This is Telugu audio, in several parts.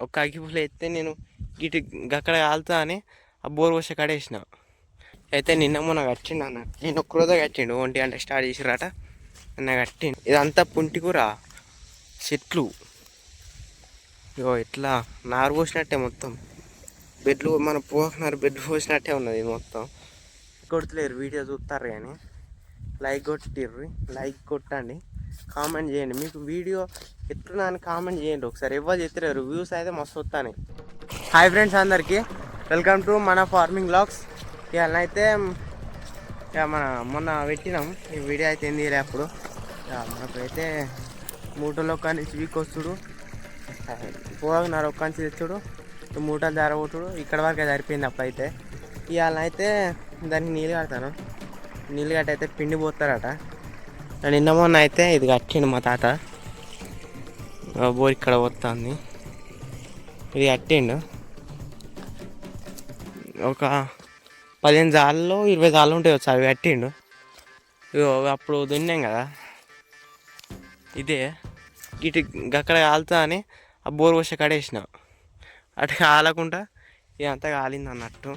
ఒక అగ్గిపుల్ల ఎత్తే నేను ఇటు అక్కడ కాలుతా అని ఆ బోర్ పోసి కడేసిన అయితే నిన్న మొన్న కట్టిండు అన్న. నేను ఒక్క రోజే కట్టిండు. ఒంటి అంటే స్టార్ట్ చేసిరాట అన్న కట్టిండు. ఇదంతా పుంటి కూర. చెట్లు. ఇగో ఇట్లా నారు పోసినట్టే మొత్తం. బెడ్లు మన పోకున్నారు బెడ్ పోసినట్టే ఉన్నది ఇది మొత్తం. కొడతలేరు వీడియో చూస్తారు కానీ లైక్ కొట్టిర్రు. లైక్ కొట్టండి. కామెంట్ చేయండి. మీకు వీడియో ఎట్లున్నా అని కామెంట్ చేయండి. ఒకసారి ఎవ్వరు చెప్తారు వ్యూస్ అయితే మస్తు వస్తాయి హాయ్ ఫ్రెండ్స్ అందరికీ. వెల్కమ్ టు మన ఫార్మింగ్ బ్లాగ్స్ ఇవాళ అయితే ఇక మన మొన్న పెట్టినాం. ఈ వీడియో అయితే ఏంది అప్పుడు. మనకైతే మూటలో నుంచి వీక్ వస్తుడు. ఒక్క నుంచి తెచ్చుడు. మూటలు జారగొట్టుడు ఇక్కడ వరకు సరిపోయింది అప్పుడైతే. ఇవాళ అయితే దానికి నీళ్ళు కడతాను. నీళ్ళు కట్టయితే పిండి పోతారట. నిన్న మొన్న అయితే ఇది కట్టిండు మా తాత. బోర్ ఇక్కడ పోతుంది. ఇది కట్టిండు. ఒక పదిహేను జాళ్ళు ఇరవై జాళ్ళు ఉంటాయి వచ్చి అవి కట్టిండు. అప్పుడు దున్నాం కదా. ఇదే. ఇటు అక్కడ కాలుతా అని ఆ బోర్ పోసే కడేసిన అటు కాలకుండా ఇదంతా కాలింది అన్నట్టు.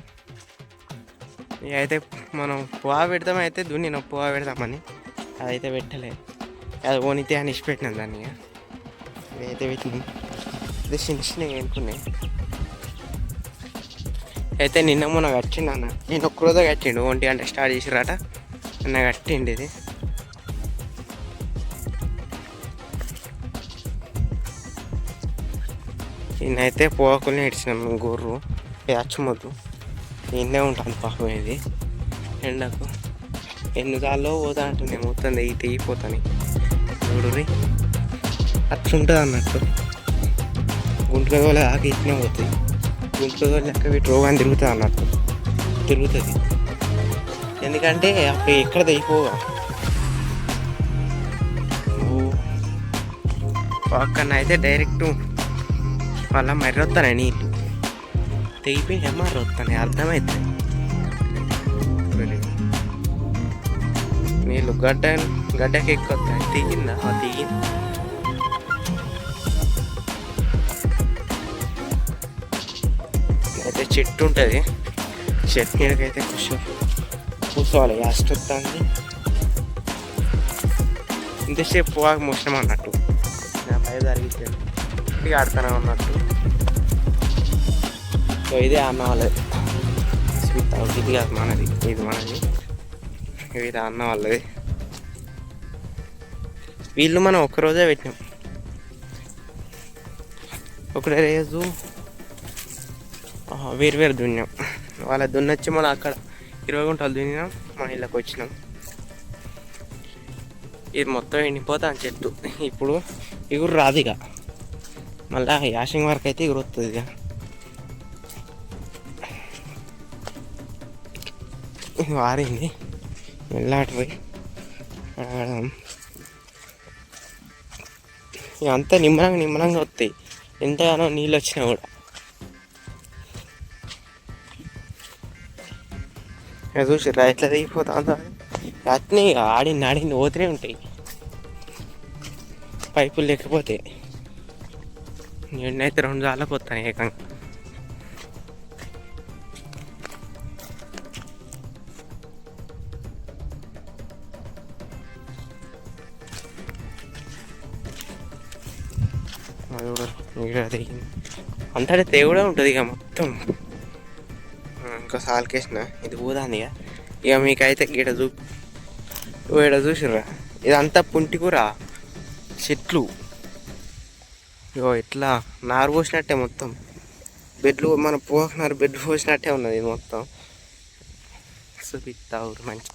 ఇక అయితే మనం పువ్వా పెడతామైతే అయితే దున్నిన పువ్వా పెడతామని అదైతే పెట్టలే. అది ఓనితే అని ఇచ్చి దాన్ని ఇక. ఇదైతే అదే చిన్న చిన్నగా అనుకున్నాయి అయితే నిన్న మొన్న కట్టిండు అన్న. నేను ఒక్కరోజే కట్టిండు. ఒంటి అంటే స్టార్ట్ చేసిరాట నిన్న కట్టిండు ఇది. నిన్నైతే పోకుల్ని ఇడిచినాం గొర్రు. ఇది అచ్చుమొద్దు. ఉంటాను పాపం ఇది. ఎండకు. ఎన్నిసార్లు పోతా అంటుంది మొత్తం తెగి తెగిపోతాను చూడురి అట్లుంటుంది అన్నట్టు. గుంట్లో వాళ్ళ ఆకి ఇట్నే పోతుంది. గుంట్లో వాళ్ళ లెక్క వీటి రోగాన్ని తిరుగుతుంది అన్నట్టు. తిరుగుతుంది. ఎందుకంటే అప్పుడు ఎక్కడ తెగిపోగా పక్కన అయితే డైరెక్ట్ వాళ్ళ మర్రి వస్తాను నీళ్ళు. తెగిపోయి మర్రి వస్తాను అర్థమవుతుంది నీళ్ళు గడ్డ గడ్డకి ఎక్కువ వస్తాయి దిగిందా ఆ దిగింది అయితే చెట్టు ఉంటుంది చెట్టు మీదకైతే కూర్చో కూర్చోవాలి యాస్ట్ వస్తుంది ఇంతసేపు పోగా మోసినాం అన్నట్టు నా పై జరిగించాను ఇది ఆడుతానే ఉన్నట్టు సో ఇదే అన్న వాళ్ళది స్వీట్ ఇది కాదు మనది ఇది మనది ఇది అన్న వాళ్ళది. వీళ్ళు మనం ఒక్కరోజే పెట్టినాం. ఒకటే రోజు వేరు వేరు దున్నాం వాళ్ళ దున్నొచ్చి మనం అక్కడ ఇరవై గుంటలు దున్నినాం మన ఇళ్ళకి వచ్చినాం. ఇది మొత్తం ఎండిపోతాను చెట్టు ఇప్పుడు ఇగురు రాదు ఇక. మళ్ళా యాషింగ్ వరకు అయితే ఎగురు వస్తుంది ఇక. వారింది. వెళ్ళాటి పోయి అడగడం ఇక అంతా నిమ్మలంగా నిమ్మలంగా వస్తాయి ఎంతగానో నీళ్ళు వచ్చినా కూడా ఇక చూసి ఎట్లా దిగిపోతా అట్నే ఇక ఆడింది ఆడింది పోతూనే ఉంటాయి పైపులు లేకపోతే ఎన్నైతే రెండు జాలకు వస్తాను ఏకంగా అది కూడా నీడ దిగింది అంతటా తేగుడే ఉంటుంది ఇక మొత్తం. ఆ, ఇంకా సాల్కేసిన ఇది పోదాంది ఇక. ఇక మీకైతే గీడ చూ ఈడ చూసిర్రా. ఇదంతా పుంటికూర చెట్లు. ఇగో ఇట్లా నారు పోసినట్టే మొత్తం. బెడ్లు మన పోకున్నారు బెడ్ పోసినట్టే ఉన్నది ఇది మొత్తం. చూపిస్తా ఊరు మంచి